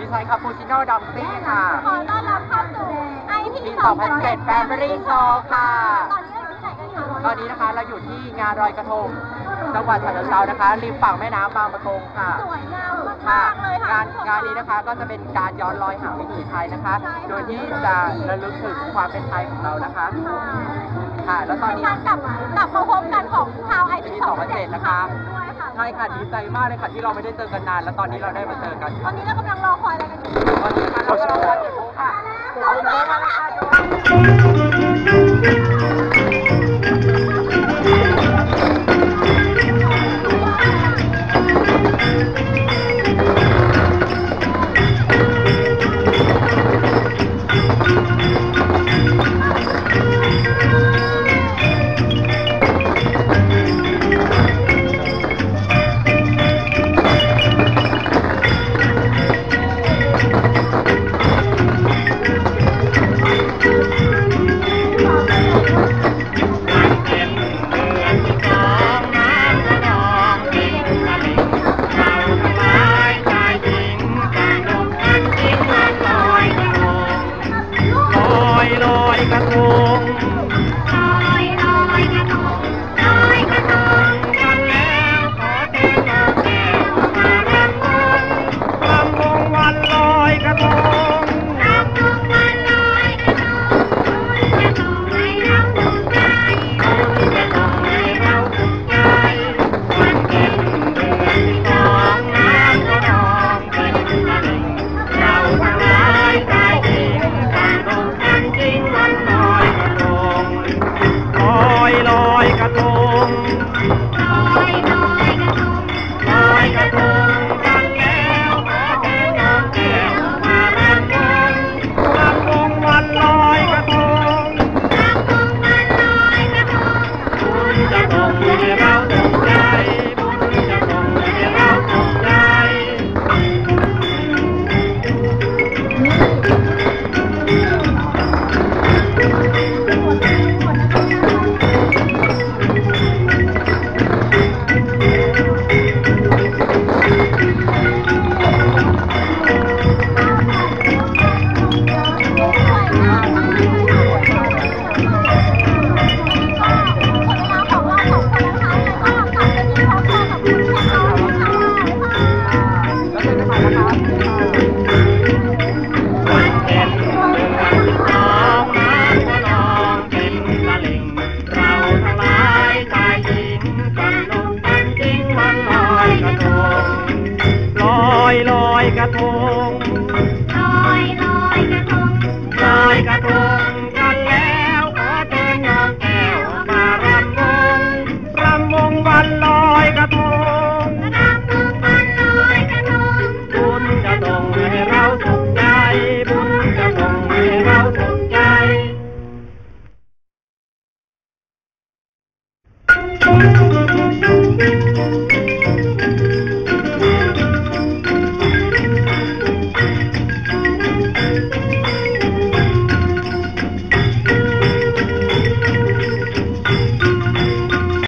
ดีไซน์คาปูชิโน่ดัมซิ่งค่ะขอต้อนรับเข้าสู่ IP ปี2007 Family Show ค่ะตอนนี้เราอยู่ที่ไหนกันคะ ตอนนี้นะคะเราอยู่ที่งานลอยกระทงจังหวัดฉะเชิงเทรานะคะริมฝั่งแม่น้ำบางประกงค่ะ สวยงามค่ะมากๆเลยค่ะงานงานนี้นะคะก็จะเป็นการย้อนรอยหาวิถีไทยนะคะ โดยที่จะระลึกถึงความเป็นไทยของเรานะคะ ค่ะ แล้วตอนนี้ การกลับกลับมาพบกันของชาว IP ปี2007นะคะ ด้วยค่ะ ใช่ค่ะดีใจมากเลยค่ะที่เราไม่ได้เจอกันนาน แล้วตอนนี้เราได้มาเจอกันตอนนี้เรากำลังรอคอยอะไรกันอยู่ตอนนี้นะคะเรากำลังรอเจ็บโมงค่ะเจ็บโมงมาแล้วค่ะ